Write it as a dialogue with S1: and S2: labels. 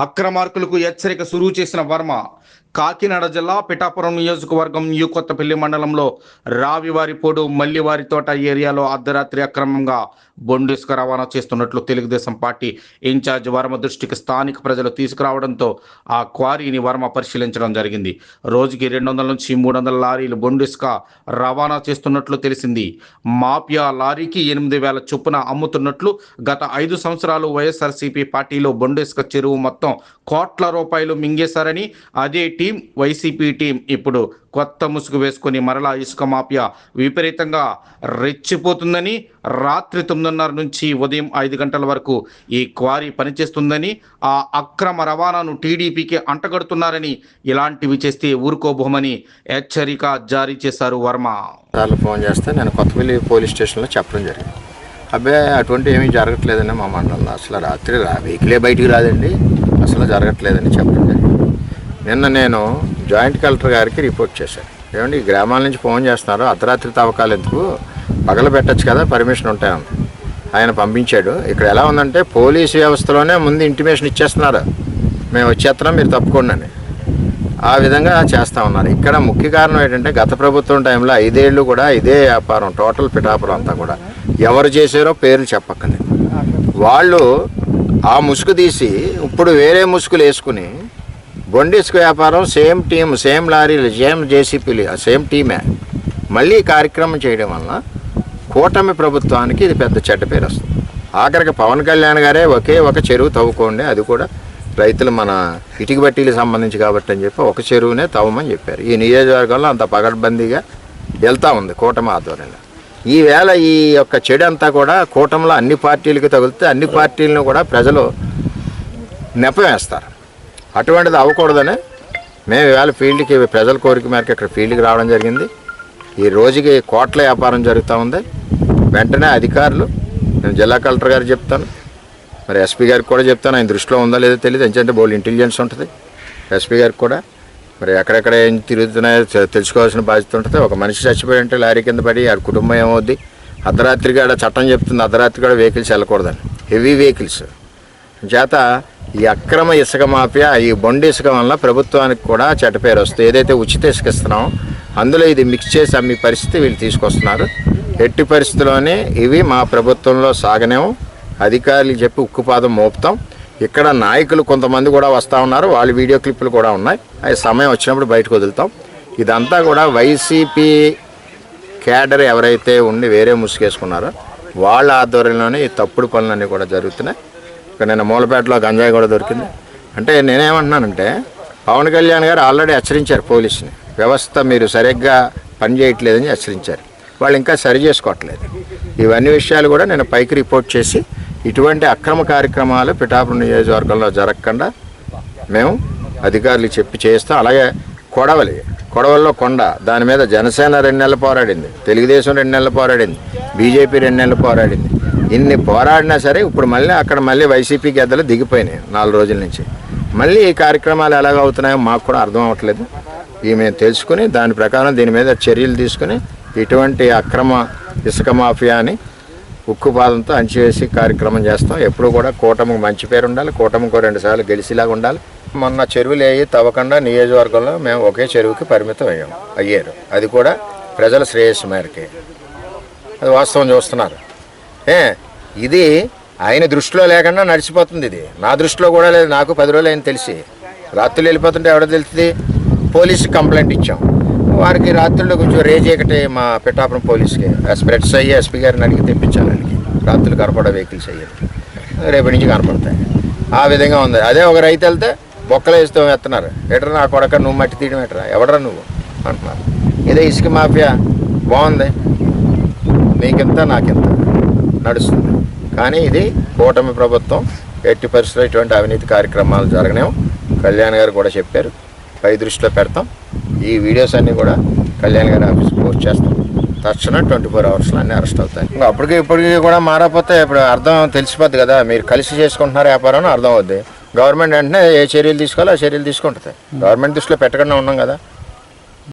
S1: అక్రమార్కులకు హెచ్చరిక సురువు చేసిన వర్మ కాకినాడ జిల్లా పిఠాపురం నియోజకవర్గం న్యూ కొత్తపల్లి మండలంలో రావివారిపోడు మల్లివారి తోట ఏరియాలో అర్ధరాత్రి అక్రమంగా బొండిస్క రవాణా చేస్తున్నట్లు తెలుగుదేశం పార్టీ ఇన్ఛార్జ్ వర్మ దృష్టికి స్థానిక ప్రజలు తీసుకురావడంతో ఆ క్వారీని వర్మ పరిశీలించడం జరిగింది. రోజుకి రెండు వందల నుంచి మూడు వందల లారీలు బొండిస్క రవాణా చేస్తున్నట్లు తెలిసింది. మాఫియా లారీకి ఎనిమిది వేల చొప్పున అమ్ముతున్నట్లు గత ఐదు సంవత్సరాలు వైఎస్ఆర్సీపీ పార్టీలో బొండిస్క చెరువు మొత్తం కోట్ల రూపాయలు మింగేశారని అదే టీం వైసీపీ టీం ఇప్పుడు కొత్త ముసుగు వేసుకొని మరలా ఇసుక మాఫియా విపరీతంగా రెచ్చిపోతుందని రాత్రి తొమ్మిదిన్నర నుంచి ఉదయం ఐదు గంటల వరకు ఈ క్వారీ పనిచేస్తుందని ఆ అక్రమ రవాణాను టీడీపీకి అంటగడుతున్నారని ఇలాంటివి చేస్తే ఊరుకోబోమని హెచ్చరిక జారీ చేశారు వర్మ.
S2: ఫోన్ చేస్తే నేను కొత్తపల్లి పోలీస్ స్టేషన్లో చెప్పడం జరిగింది. అబ్బే అటువంటి ఏమీ జరగట్లేదండి మా మండలంలో అసలు రాత్రి రా వెహికలే బయటికి రాదండి. అసలు జరగట్లేదని చెప్పడం జరిగింది. నిన్న నేను జాయింట్ కలెక్టర్ గారికి రిపోర్ట్ చేశాను. ఏమండి ఈ గ్రామాల నుంచి ఫోన్ చేస్తున్నారు అర్ధరాత్రి తవ్వకాలు ఎందుకు? పగలు పెట్టచ్చు కదా పర్మిషన్ ఉంటాయని ఆయన పంపించాడు. ఇక్కడ ఎలా ఉందంటే పోలీస్ వ్యవస్థలోనే ముందు ఇంటిమేషన్ ఇచ్చేస్తున్నారు. మేము వచ్చేస్తున్నాం మీరు తప్పుకోండి అని. ఆ విధంగా చేస్తూ ఉన్నారు. ఇక్కడ ముఖ్య కారణం ఏంటంటే గత ప్రభుత్వం టైంలో ఐదేళ్ళు కూడా ఇదే వ్యాపారం టోటల్ పిఠాపురం అంతా కూడా. ఎవరు చేశారో పేర్లు చెప్పక్కర్లేదు. వాళ్ళు ఆ ముసుగు తీసి ఇప్పుడు వేరే ముసుగులు వేసుకుని బొండిస్క్ వ్యాపారం సేమ్ టీం సేమ్ లారీలు సేమ్ జేసీపీలు సేమ్ టీమే. మళ్ళీ కార్యక్రమం చేయడం వలన కూటమి ప్రభుత్వానికి ఇది పెద్ద చెడ్డ పేరు వస్తుంది. ఆఖరికి పవన్ కళ్యాణ్ గారే ఒకే ఒక చెరువు తవ్వుకోండి అది కూడా రైతులు మన ఇటుక బట్టీలకు సంబంధించి కాబట్టి అని చెప్పి ఒక చెరువునే తవ్వమని చెప్పారు. ఈ నియోజకవర్గంలో అంత పగడ్బందీగా వెళ్తూ ఉంది కూటమి ఆధ్వర్యంలో. ఈవేళ ఈ యొక్క చెడు అంతా కూడా కూటమిలో అన్ని పార్టీలకు తగిలితే అన్ని పార్టీలను కూడా ప్రజలు నెపం వేస్తారు. అటువంటిది అవ్వకూడదని మేము ఇవాళ ఫీల్డ్కి ప్రజల కోరిక మేరకు ఇక్కడ ఫీల్డ్కి రావడం జరిగింది. ఈ రోజుకి కోట్ల వ్యాపారం జరుగుతూ ఉంది. వెంటనే అధికారులు నేను జిల్లా కలెక్టర్ గారు చెప్తాను. మరి ఎస్పీ గారికి కూడా చెప్తాను. ఆయన దృష్టిలో ఉందా లేదో తెలియదు. ఎందుకంటే బోల్ ఇంటెలిజెన్స్ ఉంటుంది. ఎస్పీ గారికి కూడా. మరి ఎక్కడెక్కడ ఏం తిరుగుతున్నాయో తెలుసుకోవాల్సిన బాధ్యత ఉంటుంది. ఒక మనిషి చచ్చిపోయి ఉంటే లారీ కింద పడి ఆ కుటుంబం ఏమవుద్ది? అర్ధరాత్రి కూడా చట్టం చెప్తుంది. అర్ధరాత్రి కూడా వెహికల్స్ వెళ్ళకూడదని. Heavy vehicles. చేత ఈ అక్రమ ఇసుక మాఫియా ఈ బొండి ఇసుక వల్ల ప్రభుత్వానికి కూడా చెడ్డ పేరు వస్తుంది. ఏదైతే ఉచిత ఇసుక ఇస్తున్నామో అందులో ఇది మిక్స్ చేసి అమ్మే పరిస్థితి వీళ్ళు తీసుకొస్తున్నారు. ఎట్టి పరిస్థితుల్లోనే ఇవి మా ప్రభుత్వంలో సాగనేము అధికారులు చెప్పి ఉక్కుపాదం మోపుతాం. ఇక్కడ నాయకులు కొంతమంది కూడా వస్తూ ఉన్నారు. వాళ్ళ వీడియో క్లిప్పులు కూడా ఉన్నాయి. అవి సమయం వచ్చినప్పుడు బయటకు వదులుతాం. ఇదంతా కూడా వైసీపీ క్యాడర్ ఎవరైతే ఉండి వేరే ముసుగేసుకున్నారో వాళ్ళ ఆధ్వర్యంలోనే ఈ తప్పుడు పనులన్నీ కూడా జరుగుతున్నాయి. ఇక్కడ నేను మూలపేటలో గంజాయి కూడా దొరికింది. అంటే నేనేమంటున్నానంటే పవన్ కళ్యాణ్ గారు ఆల్రెడీ హెచ్చరించారు పోలీసుని. వ్యవస్థ మీరు సరిగ్గా పనిచేయట్లేదని హెచ్చరించారు. వాళ్ళు ఇంకా సరి చేసుకోవట్లేదు. ఇవన్నీ విషయాలు కూడా నేను పైకి రిపోర్ట్ చేసి ఇటువంటి అక్రమ కార్యక్రమాలు పిఠాపురం నియోజకవర్గంలో జరగకుండా మేము అధికారులు చెప్పి చేస్తాం అలాగే కొడవలి కొడవల్లో కొండ దాని మీద జనసేన రెండు నెలలు పోరాడింది తెలుగుదేశం రెండు నెలలు పోరాడింది బీజేపీ రెండు నెలలు పోరాడింది. ఇన్ని పోరాడినా సరే ఇప్పుడు మళ్ళీ అక్కడ మళ్ళీ వైసీపీ గద్దలు దిగిపోయినాయి నాలుగు రోజుల నుంచి. మళ్ళీ ఈ కార్యక్రమాలు ఎలాగ అవుతున్నాయో మాకు కూడా అర్థం అవ్వట్లేదు. ఇవి మేము తెలుసుకుని దాని ప్రకారం దీని మీద చర్యలు తీసుకుని ఇటువంటి అక్రమ ఇసుక మాఫియాని ఉక్కుపాదంతో అంచివేసి కార్యక్రమం చేస్తాం. ఎప్పుడు కూడా కూటమికి మంచి పేరు ఉండాలి కూటమికి రెండు సార్లు గెలిచేలాగా ఉండాలి. మొన్న చెరువులు వేయి తవ్వకుండా నియోజకవర్గంలో మేము ఒకే చెరువుకి పరిమితం అయ్యాం అయ్యారు. అది కూడా ప్రజల శ్రేయస్సు మేరకే. అది వాస్తవం చూస్తున్నారు. ఇది ఆయన దృష్టిలో లేకుండా నడిచిపోతుంది ఇది. నా దృష్టిలో కూడా లేదు నాకు పది రోజులు ఆయన తెలిసి. రాత్రులు వెళ్ళిపోతుంటే ఎవడో తెలుస్తుంది పోలీసు కంప్లైంట్ ఇచ్చాం. వారికి రాత్రుల్లో కొంచెం రేజ్ ఎక్కటి మా పిఠాపురం పోలీస్కి. స్ప్రెడ్స్ అయ్యి ఎస్పీ గారిని అడిగి తెప్పించాలి ఆయనకి రాత్రులు కనపడే వెహికల్స్ అయ్యాయి రేపటి నుంచి కనపడతాయి. ఆ విధంగా ఉంది. అదే ఒక రైతు వెళ్తే బొక్కలు వేస్తూ ఎత్తున్నారు. ఎటరా నా కొడక నువ్వు మట్టి తీయడం ఎటరా? ఎవడరా నువ్వు? అంటున్నారు. ఇదే ఇసుక మాఫియా. బాగుంది. మీకింత నాకింత? నడుస్తుంది. కానీ ఇది కూటమి ప్రభుత్వం ఎట్టి పరిస్థితుల్లో ఇటువంటి అవినీతి కార్యక్రమాలు జరగనేమో. కళ్యాణ్ గారు కూడా చెప్పారు. పై దృష్టిలో పెడతాం. ఈ వీడియోస్ అన్నీ కూడా కళ్యాణ్ గారి ఆఫీస్కి పోస్ట్ చేస్తాం. తక్షణం ట్వంటీ ఫోర్ అవర్స్లో అన్నీ అరెస్ట్ అవుతాయి. ఇంకా అప్పటికి ఇప్పటికి కూడా మారకపోతే ఇప్పుడు అర్థం తెలిసిపోద్ది కదా. మీరు కలిసి చేసుకుంటున్నారు వ్యాపారం అర్థం అవుద్ది. గవర్నమెంట్ వెంటనే ఏ చర్యలు తీసుకోవాలో ఆ చర్యలు తీసుకుంటుంది. గవర్నమెంట్ దృష్టిలో పెట్టకుండా ఉన్నాం కదా.